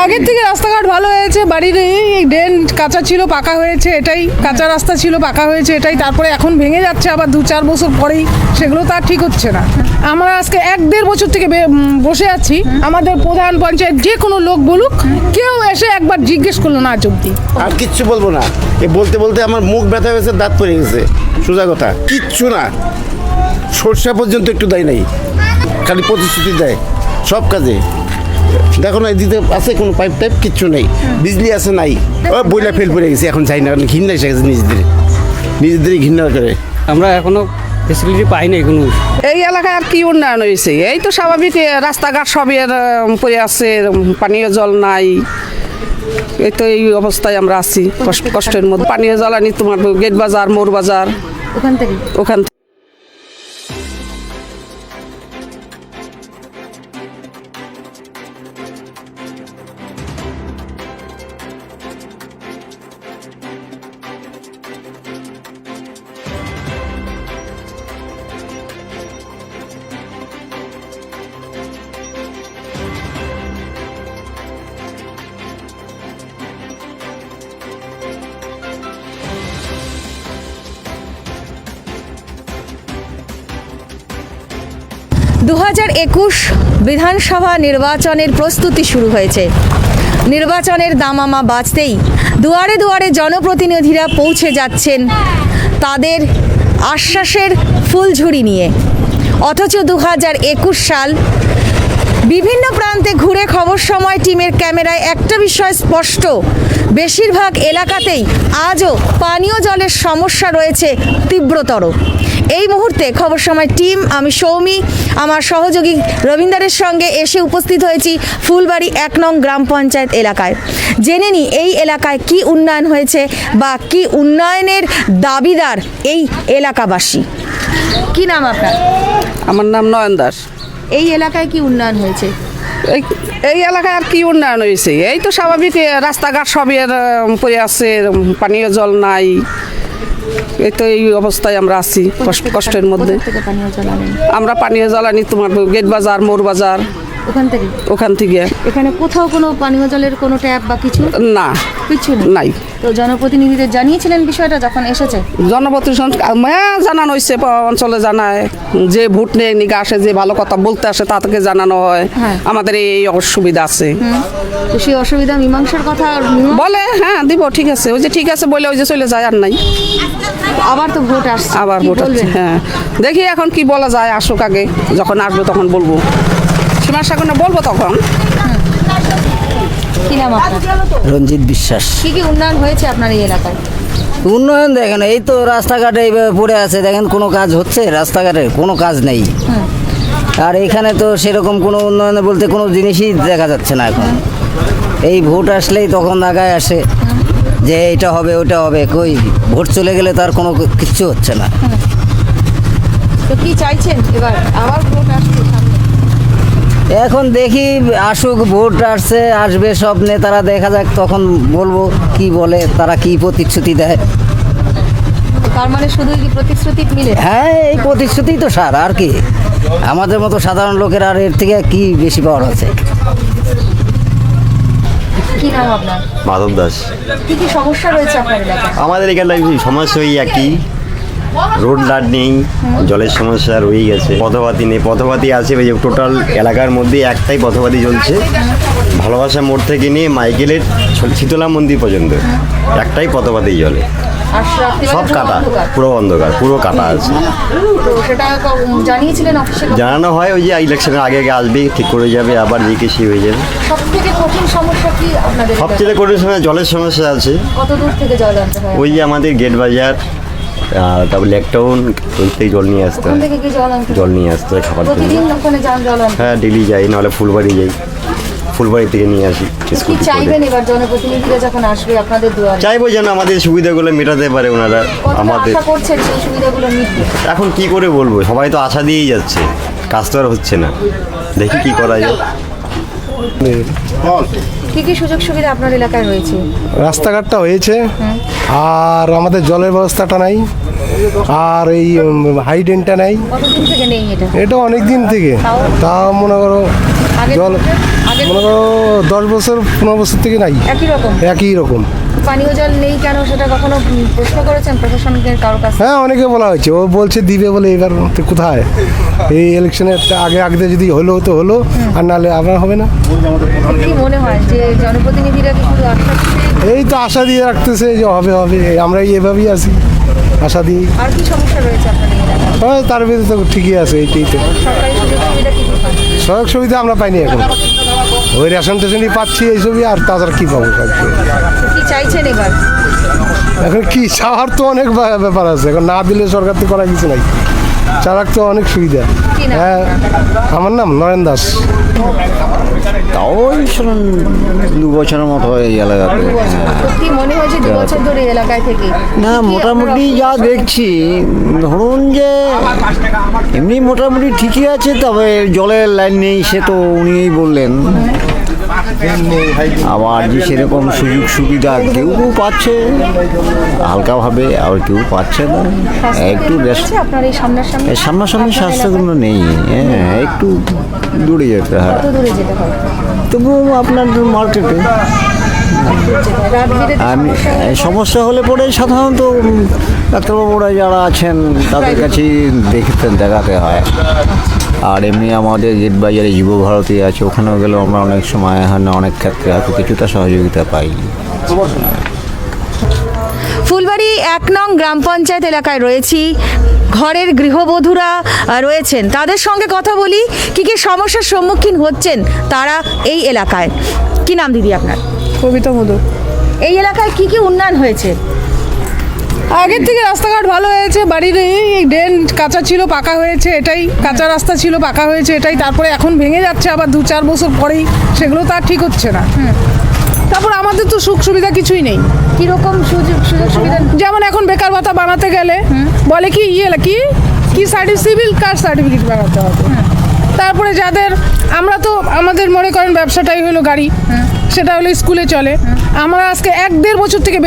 আগের থেকে রাস্তাঘাট ভালো হয়েছে, বাড়ির এই ড্রেন কাঁচা ছিল, পাকা হয়েছে, এটাই কাঁচা রাস্তা ছিল, পাকা হয়েছে, এটাই। তারপরে এখন ভেঙে যাচ্ছে, আবার দু চার বছর পরেই সেগুলো তো আর ঠিক হচ্ছে না। আমরা আজকে এক দেড় বছর থেকে বসে আছি। আমাদের প্রধান পঞ্চায়েত যে কোনো লোক বলুক, কেউ এসে একবার জিজ্ঞেস করল না আজ অব্দি আর কিচ্ছু বলব না। এ বলতে বলতে আমার মুখ ব্যথা হয়েছে, দাঁত পড়ে গেছে। সোজা কথা, কিচ্ছু না। সরষা পর্যন্ত একটু দেয় নাই, খালি প্রতিশ্রুতি দেয়, সব কাজে। দেখো না দিতে আছে কোনো পাইপ টাইপ কিচ্ছু নেই। বিজলি আছে নাই। ও বইলা ফেল পড়ে গেছে এখন চাই না কারণ ঘৃণা এসে গেছে নিজেদের। নিজেদেরই ঘৃণা করে। আমরা এখনও ফেসিলিটি পাই নাই কোনো। এই এলাকায় আর কি উন্নয়ন হয়েছে? এই তো স্বাভাবিক রাস্তাঘাট সবই এর, পড়ে আছে পানীয় জল নাই। এই তো এই অবস্থায় আমরা আছি কষ্ট- কষ্টের মধ্যে। পানীয় জল আনি তোমার গেট বাজার মোর বাজার। ওখান থেকে? ওখান থেকে দু হাজার একুশ বিধানসভা নির্বাচনের প্রস্তুতি শুরু হয়েছে। নির্বাচনের দামামা বাঁচতেই দুয়ারে দুয়ারে জনপ্রতিনিধিরা পৌঁছে যাচ্ছেন তাদের আশ্বাসের ফুলঝুরি নিয়ে। অথচ দু হাজার একুশ সাল বিভিন্ন প্রান্তে ঘুরে খবর সময় টিমের ক্যামেরায় একটা বিষয় স্পষ্ট। বেশিরভাগ এলাকাতেই আজও পানীয় জলের সমস্যা রয়েছে তীব্রতর। এই মুহূর্তে খবর সময় টিম আমি সৌমি আমার সহযোগী রবীন্দ্রের সঙ্গে এসে উপস্থিত হয়েছি ফুলবাড়ি এক নং গ্রাম পঞ্চায়েত এলাকায়। জেনে নি এই এলাকায় কি উন্নয়ন হয়েছে বা কি উন্নয়নের দাবিদার এই এলাকাবাসী। কি নাম আপনার? আমার নাম নয়ন দাস। এই এলাকায় কি উন্নয়ন হয়েছে? এই এলাকায় আর কি উন্নয়ন হয়েছে? এই তো স্বাভাবিক রাস্তাঘাট সবই এর, পড়ে আছে পানীয় জল নাই। এই তো এই অবস্থায় আমরা আছি কষ্ট- কষ্টের মধ্যে। আমরা পানীয় জল আনি তোমার গেট বাজার মোর বাজার। ওখান থেকে? ওখান থেকে। এখানে কোথাও কোনো পানীয় জলের কোনো ট্যাপ বা কিছু? না। কিছু নাই। তো জনপ্রতিনিধিদের জানিয়েছিলেন বিষয়টা যখন এসেছে? জনপ্রতিনিধি জানানো হয়েছে অঞ্চলে জানায়। যে ভোট নিয়ে নিকে আসে যে ভালো কথা বলতে আসে তাদেরকে জানানো হয়। হ্যাঁ। আমাদের এই অসুবিধা আছে। তো সেই অসুবিধা মীমাংসার কথা বলে হ্যাঁ দিব ঠিক আছে। ওই যে ঠিক আছে বলে ওই যে চলে যায় আর নাই। আবার তো ভোট আসছে। আবার ভোট আছে হ্যাঁ। দেখি এখন কি বলা যায় আসুক আগে। যখন আসবে তখন বলব। সীমার সাগরে বলব তখন? কি নাম আপনার? রঞ্জিত বিশ্বাস। কি কি উন্নয়ন হয়েছে আপনার এই এলাকায়? উন্নয়ন দেখেন এই তো রাস্তাঘাটে এইভাবে পড়ে আছে। দেখেন কোনো কাজ হচ্ছে রাস্তাঘাটে? কোনো কাজ নেই। আর এখানে তো সেরকম কোনো উন্নয়ন বলতে কোনো জিনিসই দেখা যাচ্ছে না এখন। এই ভোট আসলেই তখন আগায় আসে যে এটা হবে ওটা হবে। কই ভোট চলে গেলে তার কোনো কিচ্ছু হচ্ছে না। তো কি চাইছেন এবার? আবার ভোট আসছে। এখন দেখি আসুক ভোট আসছে আসবে সব নেতারা দেখা যাক তখন বলব কি বলে তারা কি প্রতিশ্রুতি দেয়। তার মানে শুধুই কি প্রতিশ্রুতি মিলে? হ্যাঁ এই প্রতিশ্রুতি তো সার আর কি। আমাদের মতো সাধারণ লোকের আর এর থেকে কি বেশি পাওয়ার আছে? কি মাধব দাস। কি কি সমস্যা রয়েছে আপনার এলাকায়? আমাদের এখানটায় সমস্যা ওই একই। রোড লাট নেই জলের সমস্যা রয়ে গেছে। পথপাতি নেই পথপাতি আছে ওই যে টোটাল এলাকার মধ্যে একটাই পথপাতি চলছে। ভালোবাসা মোড় থেকে নিয়ে মাইকেলের শীতলা মন্দির পর্যন্ত একটাই পথপাতি জলে। সব কাটা পুরো অন্ধকার পুরো কাটা আছে। জানানো হয় ওই যে ইলেকশনের আগে আগে আসবে ঠিক করে যাবে আবার জিকেসি হয়ে যাবে। সব থেকে কঠিন সমস্যা কি আপনাদের? সবচেয়ে কঠিন সময় জলের সমস্যা আছে। কত দূর থেকে জল আনতে হয়? ওই যে আমাদের গেট বাজার তারপর লেকটাউন থেকে জল নিয়ে আসতে হয়। জল নিয়ে আসতে হয় খাবার জন্য। হ্যাঁ ডেলি যাই নাহলে ফুলবাড়ি যাই। ফুলবাড়ি থেকে নিয়ে আসি চাইব যেন আমাদের সুবিধাগুলো মেটাতে পারে ওনারা আমাদের। এখন কি করে বলব? সবাই তো আশা দিয়েই যাচ্ছে। কাজ তো আর হচ্ছে না। দেখি কি করা যায়। কি কি সুযোগ সুবিধা আপনার এলাকায় রয়েছে? রাস্তাঘাটটা হয়েছে আর আমাদের জলের ব্যবস্থাটা নাই আর এই হাইডেনটা নাই। কতদিন থেকে নেই এটা? এটা অনেক দিন থেকে তা মনে করো জল মনে করো দশ বছর পনেরো বছর থেকে নাই। একই রকম? একই রকম। পানীয় জল নেই কেন সেটা কখনো প্রশ্ন করেছেন প্রশাসনের কারোর কাছে? হ্যাঁ অনেকে বলা হয়েছে। ও বলছে দিবে বলে এবার তো কোথায়? এই ইলেকশনের আগে আগে যদি হলো তো হলো আর নাহলে আবার হবে না। কি মনে হয় যে জনপ্রতিনিধিরা কি শুধু দিয়ে- এই তো আশা দিয়ে রাখতেছে যে হবে হবে। আমরা এভাবেই আছি আশা দিয়ে আর কি সমস্যা রয়েছে আপনাদের এলাকায়? তার ভিতরে তো ঠিকই আছে এইটাই তো। সরকারি সুযোগ সুবিধা কি কি পান? সড়ক সুবিধা আমরা পাইনি এখন। ওই রেশন টেশনই পাচ্ছি এইসবই আর তাছাড়া কী পাবো কি চাইছেন এবার? এখন কি চাওয়ার তো অনেক ব্যাপার আছে এখন না দিলে সরকার তো করা কিছু নাই। চালাক তো অনেক সুবিধা। হ্যাঁ আমার নাম নরেন দাস। তাও সেরকম দু বছরের মতো এই এলাকাতে। কি মনে হয়েছে দু বছর ধরে এলাকায় থেকে? না মোটামুটি যা দেখছি ধরুন যে এমনি মোটামুটি ঠিকই আছে তবে জলের লাইন নেই সে তো উনিই বললেন। আবার যে সেরকম সুযোগ সুবিধা কেউ কেউ পাচ্ছে হালকাভাবে আর কেউ পাচ্ছে না। একটু সামনাসামনি? স্বাস্থ্যগুলো নেই হ্যাঁ একটু দূরে যেতে হয়। তবুও আপনার মার্কেটে। আমি সমস্যা হলে পরে সাধারণত ডাক্তারবাবুরা যারা আছেন তাদের কাছেই দেখতে দেখাতে হয়। আর এমনি আমাদের গেট বাজারে যুব ভারতী আছে ওখানেও গেলেও আমরা অনেক সময় হ্যাঁ অনেক ক্ষেত্রে হয়তো কিছুটা সহযোগিতা পাই। ফুলবাড়ি এক নং গ্রাম পঞ্চায়েত এলাকায় রয়েছি ঘরের গৃহবধূরা রয়েছেন। তাদের সঙ্গে কথা বলি কি কি সমস্যার সম্মুখীন হচ্ছেন তারা এই এলাকায়। কি নাম দিদি আপনার? কবিতা মধু। এই এলাকায় কি কি উন্নয়ন হয়েছে? আগের থেকে রাস্তাঘাট ভালো হয়েছে বাড়ির এই ড্রেন কাঁচা ছিল পাকা হয়েছে এটাই কাঁচা রাস্তা ছিল পাকা হয়েছে এটাই। তারপরে এখন ভেঙে যাচ্ছে আবার দু চার বছর পরেই সেগুলো তো আর ঠিক হচ্ছে না। তারপর আমাদের তো সুখ সুবিধা কিছুই নেই। কীরকম সুযোগ সুযোগ সুবিধা? যেমন এখন বেকার ভাতা বানাতে গেলে বলে কি ইয়ে কি কি সার্টিফিকেট সিভিল কাস্ট সার্টিফিকেট বানাতে হবে। তারপরে যাদের আমরা তো আমাদের মনে করেন ব্যবসাটাই হলো গাড়ি। সেটা হলো স্কুলে চলে। আমরা আজকে এক দেড় বছর থেকে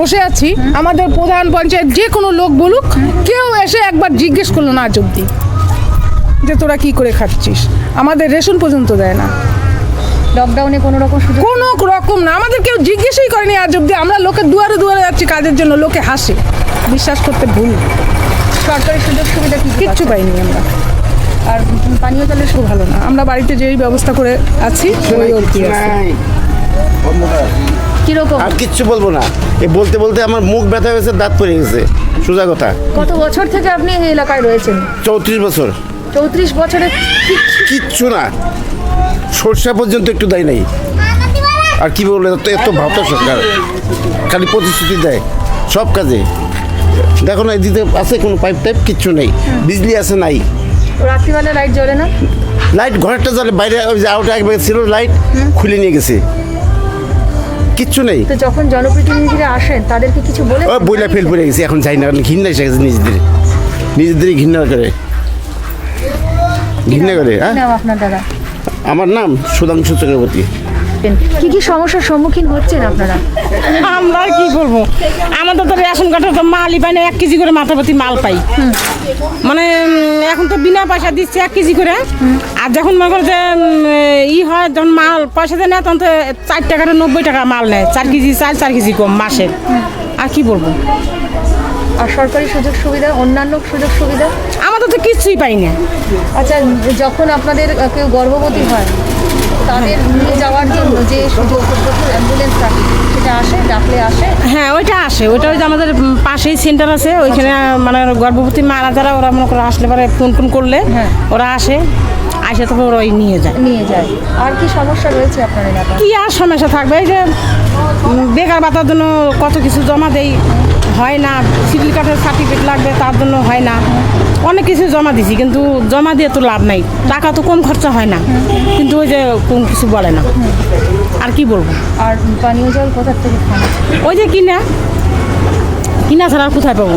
বসে আছি। আমাদের প্রধান পঞ্চায়েত যে কোনো লোক বলুক কেউ এসে একবার জিজ্ঞেস করল না আজ অব্দি যে তোরা কি করে খাচ্ছিস? আমাদের রেশন পর্যন্ত দেয় না। লকডাউনে কোনো রকম সুযোগ কোনো রকম না। আমাদের কেউ জিজ্ঞেসই করেনি আজ অব্দি আমরা লোকের দুয়ারে দুয়ারে যাচ্ছি কাজের জন্য। লোকে হাসে। বিশ্বাস করতে ভুল সরকারি সুযোগ সুবিধা কি কি কিচ্ছু পাইনি আমরা। আর পানীয় জলের খুব ভালো না। আমরা বাড়িতে যেই ব্যবস্থা করে আছি ওই অবধি আছে। কীরকম? আর কিচ্ছু বলব না। এই বলতে বলতে আমার মুখ ব্যথা হয়েছে দাঁত পড়ে গেছে। সোজা কথা। কত বছর থেকে আপনি এই এলাকায় রয়েছেন? চৌত্রিশ বছর। চৌত্রিশ বছরে কিচ্ছু না। সরষা পর্যন্ত একটু দেয় নাই। আর কি বলব এত এত ভাবতা সরকার। খালি প্রতিশ্রুতি দেয়। সব কাজে। দেখো না এদিকে আছে কোনো পাইপ টাইপ কিচ্ছু নেই। বিজলি আছে নাই। রাত্রিবেলা লাইট জ্বলে না? লাইট ঘরেরটা জ্বলে বাইরে ওই যে আউটে একবার ছিল লাইট খুলে নিয়ে গেছে। কিচ্ছু নেই। তো যখন জনপ্রতিনিধিরা আসেন তাদেরকে কিছু বলে ও বইলা ফেল পড়ে গেছে এখন যাই না ঘৃণা এসে গেছে নিজেদের। নিজেদেরই ঘৃণা করে। ঘৃণা করে হ্যাঁ? আপনার দাদা? আমার নাম সুধাংশু চক্রবর্তী। কি কি সমস্যার সম্মুখীন হচ্ছেন আপনারা? আমরা আর কি বলব? আমাদের তো রেশন কার্ডে তো মালই পাই না এক কেজি করে মাথাপতি মাল পাই। মানে এখন তো বিনা পয়সা দিচ্ছে এক কেজি করে। আর যখন মনে করো যে ই হয় যখন মাল পয়সা দেয় না তখন তো চার টাকা নব্বই টাকা মাল নেয়। চার কেজি চার চার কেজি কম মাসে। আর কি বলব? আর সরকারি সুযোগ সুবিধা অন্যান্য সুযোগ সুবিধা? আমাদের তো কিছুই পাই না আচ্ছা যখন আপনাদের কেউ গর্ভবতী হয় তাদের নিয়ে যাওয়ার জন্য যে সুযোগ অ্যাম্বুলেন্স থাকে সেটা আসে ডাকলে আসে? হ্যাঁ ওইটা আসে। ওইটা ওই যে আমাদের পাশেই সেন্টার আছে ওইখানে মানে গর্ভবতী মারা যারা ওরা মনে করে আসলে পরে ফোন ফোন করলে হ্যাঁ। ওরা আসে আসে ওরা ওই নিয়ে যায়। নিয়ে যায়। আর কি সমস্যা রয়েছে আপনার এলাকায়? কি আর সমস্যা থাকবে? এই যে বেকার ভাতার জন্য কত কিছু জমা দেই। হয় না সিভিল কাঠের সার্টিফিকেট লাগবে তার জন্য হয় না। অনেক কিছু জমা দিছি কিন্তু জমা দিয়ে তো লাভ নাই। টাকা তো কম খরচা হয় না। কিন্তু ওই যে কোন কিছু বলে না। আর কি বলব? আর পানীয় জল কোথার থেকে ওই যে কিনা কিনা ছাড়া আর কোথায় পাবো?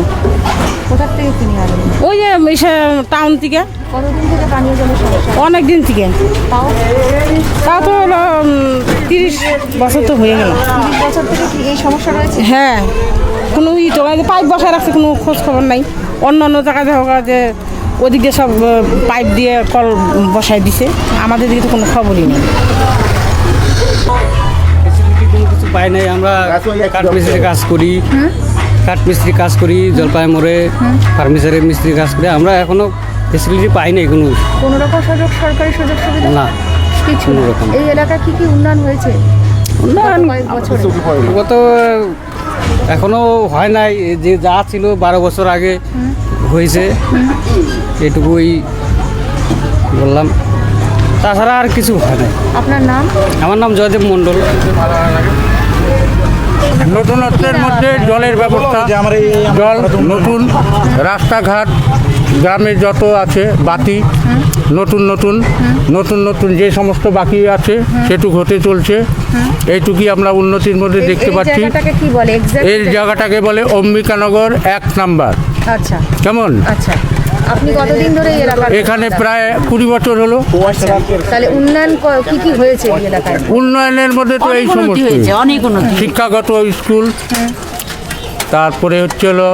কোথার থেকে কিনে আনেন ওই যে টাউন থেকে। কতদিন থেকে পানীয় জলের সমস্যা অনেক দিন থেকে। তাও? তাও তো হলো তিরিশ বছর তো হয়ে গেল। তিরিশ বছর থেকে কি এই সমস্যা রয়েছে? হ্যাঁ কোনো ই তো এই পাইপ বসায় রাখছে কোনো খোঁজ খবর নাই। অন্য অন্য জায়গায় দেখা যে ওদিক দিয়ে সব পাইপ দিয়ে কল বসায় দিছে। আমাদের দিকে তো কোনো খবরই নেই। পাই নাই আমরা কাঠ কাজ করি। কাঠ মিস্ত্রি কাজ করি জলপাই মোড়ে ফার্নিচারের মিস্ত্রি কাজ করি আমরা এখনও ফেসিলিটি পাই নাই কোনো। কোনো রকম সুযোগ সরকারি সুযোগ সুবিধা? না কিছু কোনো রকম। এই এলাকা কি কি উন্নয়ন হয়েছে? উন্নয়ন গত এখনও হয় নাই। যে যা ছিল বারো বছর আগে হয়েছে। এটুকুই বললাম। তাছাড়া আর কিছু হয় নাই। আপনার নাম? আমার নাম জয়দেব মণ্ডল। নতুনত্বের মধ্যে জলের ব্যবস্থা জল নতুন রাস্তাঘাট গ্রামে যত আছে বাতি নতুন নতুন নতুন নতুন যে সমস্ত বাকি আছে সেটুক হতে চলছে। এইটুকুই আমরা উন্নতির মধ্যে দেখতে পাচ্ছি। জায়গাটাকে কি বলে? এক্স্যাক্ট এই জায়গাটাকে বলে অম্বিকানগর এক নাম্বার। আচ্ছা। কেমন? আচ্ছা। আপনি কতদিন ধরে এই এলাকার এখানে প্রায় কুড়ি বছর হলো। তাহলে উন্নয়ন ক- কি কি হয়েছে এই এলাকায়? উন্নয়নের মধ্যে তো এই সমস্ত। অনেক উন্নতি শিক্ষাগত স্কুল তারপরে হচ্ছে হলো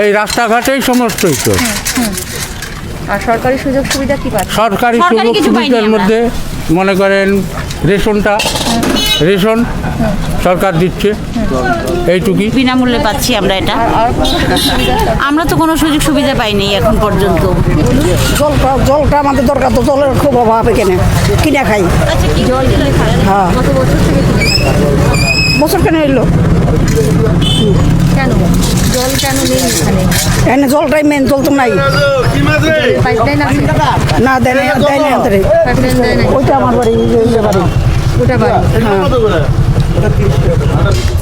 এই রাস্তাঘাটেই সমস্তই তো। আর সরকারি সুযোগ সুবিধা কি পাচ্ছে? সরকারি সরকারি সুযোগ কিছু পাইনি সুবিধার আমরা। মধ্যে মনে করেন রেশনটা রেশন সরকার দিচ্ছে। এইটুকুই। বিনামূল্যে পাচ্ছি আমরা এটা। আমরা তো কোনো সুযোগ সুবিধা পাইনি এখন পর্যন্ত। জলটা জলটা আমাদের দরকার তো জলের খুব অভাব এখানে। কিনে খাই। জল কিনে খান হ্যাঁ। বছর থেকে কিনে এলো? কেন? জল কেন নেই এখানে? এখানে জলটাই মেন জল তো নাই। না দেয় না দেয় না ওইটা আমার বাড়ি বাড়ি। ওটা বাড়ি।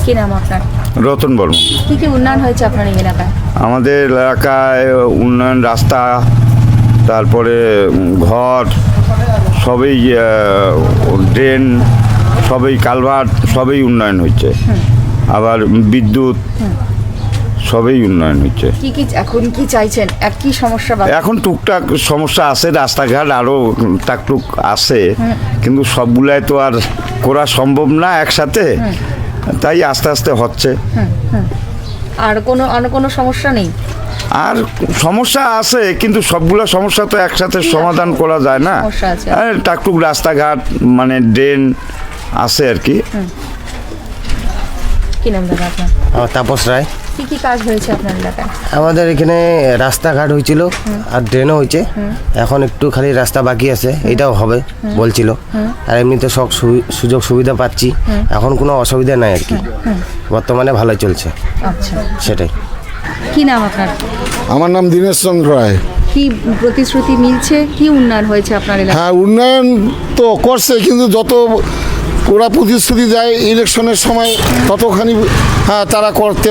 কি নাম আপনার? রতন বর্মন। কি কি উন্নয়ন হয়েছে আপনার এই এলাকায়? আমাদের এলাকায় উন্নয়ন রাস্তা তারপরে ঘর সবই ড্রেন সবই কালভার্ট সবই উন্নয়ন হচ্ছে আবার বিদ্যুৎ সবই উন্নয়ন হচ্ছে। কি কি এখন কি চাইছেন? এক কি সমস্যা এখন টুকটাক সমস্যা আছে রাস্তাঘাট আরও টাকটুক আছে কিন্তু সবগুলাই তো আর করা সম্ভব না একসাথে। তাই আস্তে আস্তে হচ্ছে। আর কোনো আর কোনো সমস্যা নেই? আর সমস্যা আছে কিন্তু সবগুলো সমস্যা তো একসাথে সমাধান করা যায় না। আর টাকটুক রাস্তাঘাট মানে ড্রেন আছে আর কি। কি নাম দাদা আপনার? তাপস রায়। কি কি কাজ হয়েছে আপনার এলাকায়? আমাদের এখানে রাস্তাঘাট হয়েছিল আর ড্রেনও হয়েছে। এখন একটু খালি রাস্তা বাকি আছে এটাও হবে বলছিল। আর এমনিতে সব সু- সুযোগ সুবিধা পাচ্ছি। এখন কোনো অসুবিধা নাই আর কি। বর্তমানে ভালোই চলছে। আচ্ছা। সেটাই। কি নাম আপনার? আমার নাম দীনেশ চন্দ্র রায়। কি প্রতিশ্রুতি মিলছে? কি উন্নয়ন হয়েছে আপনার এলাকায়? হ্যাঁ উন্নয়ন তো করছে কিন্তু যত ওরা প্রতিশ্রুতি দেয় ইলেকশনের সময় ততখানি হ্যাঁ তারা করতে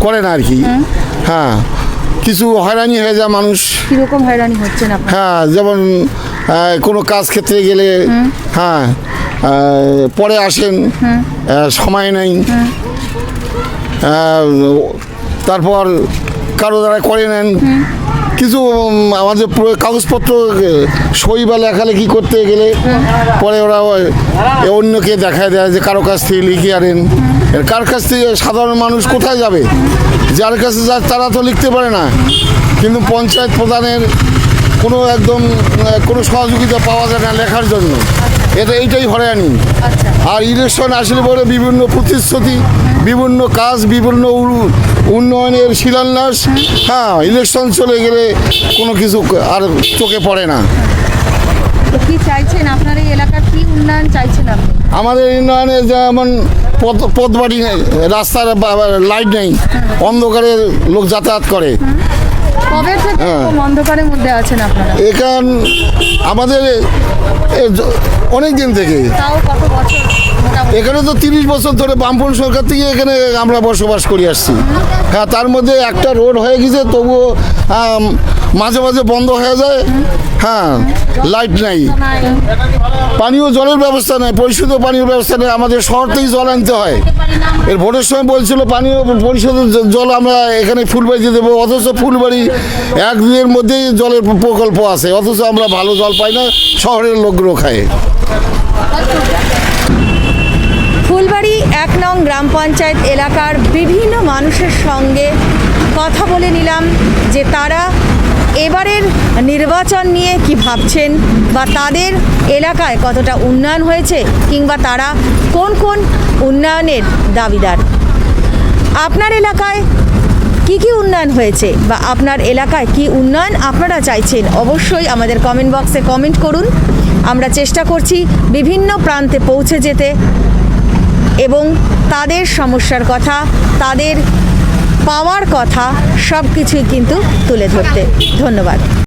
করে না আর কি। হ্যাঁ। কিছু হয়রানি হয়ে যায় মানুষ। কীরকম হয়রানি হচ্ছেন আপনার? হ্যাঁ যেমন কোনো কাজ ক্ষেত্রে গেলে হ্যাঁ পরে আসেন সময় নেই। তারপর কারও দ্বারা করে নেন। কিছু উম, আমাদের কাগজপত্র সই বা লেখালেখি করতে গেলে পরে ওরা অন্যকে দেখায় দেয় যে কারও কাছ থেকে লিখে আনেন। এর কার কাছ থেকে সাধারণ মানুষ কোথায় যাবে? যার কাছে যা তারা তো লিখতে পারে না। কিন্তু পঞ্চায়েত প্রধানের কোনো একদম কোনো সহযোগিতা পাওয়া যায় না লেখার জন্য। এটা এইটাই হয়রানি। আর ইলেকশন আসলে পরে বিভিন্ন প্রতিশ্রুতি বিভিন্ন কাজ বিভিন্ন উন্নয়নের শিলান্যাস হ্যাঁ ইলেকশন চলে গেলে কোনো কিছু আর চোখে পড়ে না। কি চাইছেন? আপনার এই এলাকার কি উন্নয়ন চাইছেন আপনি? আমাদের উন্নয়নে যেমন পথ পথবাড়ি নেই রাস্তার লাইট নেই অন্ধকারে লোক যাতায়াত করে। কবে থেকে হ্যাঁ। অন্ধকারের মধ্যে আছেন আপনারা? এখান আমাদের অনেক দিন থেকে। তাও কত বছর? এখানে তো তিরিশ বছর ধরে বামপন সরকার থেকে এখানে আমরা বসবাস করে আসছি। হ্যাঁ তার মধ্যে একটা রোড হয়ে গেছে, তবুও মাঝে মাঝে বন্ধ হয়ে যায়। হ্যাঁ লাইট নাই। পানীয় জলের ব্যবস্থা নেই, পরিশুদ্ধ পানীয় ব্যবস্থা নেই, আমাদের শহর থেকে জল আনতে হয়। এর ভোটের সময় বলছিল পানীয় পরিশোধ জল আমরা এখানে ফুলবাড়িতে দেবো, অথচ ফুলবাড়ি এক দিনের মধ্যেই জলের প্রকল্প আছে, অথচ আমরা ভালো জল পাই না, শহরের লোকগুলো খায়। ফুলবাড়ি এক নং গ্রাম পঞ্চায়েত এলাকার বিভিন্ন মানুষের সঙ্গে কথা বলে নিলাম যে তারা এবারের নির্বাচন নিয়ে কি ভাবছেন বা তাদের এলাকায় কতটা উন্নয়ন হয়েছে কিংবা তারা কোন কোন উন্নয়নের দাবিদার। আপনার এলাকায় কি কি উন্নয়ন হয়েছে বা আপনার এলাকায় কি উন্নয়ন আপনারা চাইছেন অবশ্যই আমাদের কমেন্ট বক্সে কমেন্ট করুন। আমরা চেষ্টা করছি বিভিন্ন প্রান্তে পৌঁছে যেতে। এবং তাদের সমস্যার কথা তাদের পাওয়ার কথা সব কিছুই কিন্তু তুলে ধরতে। ধন্যবাদ।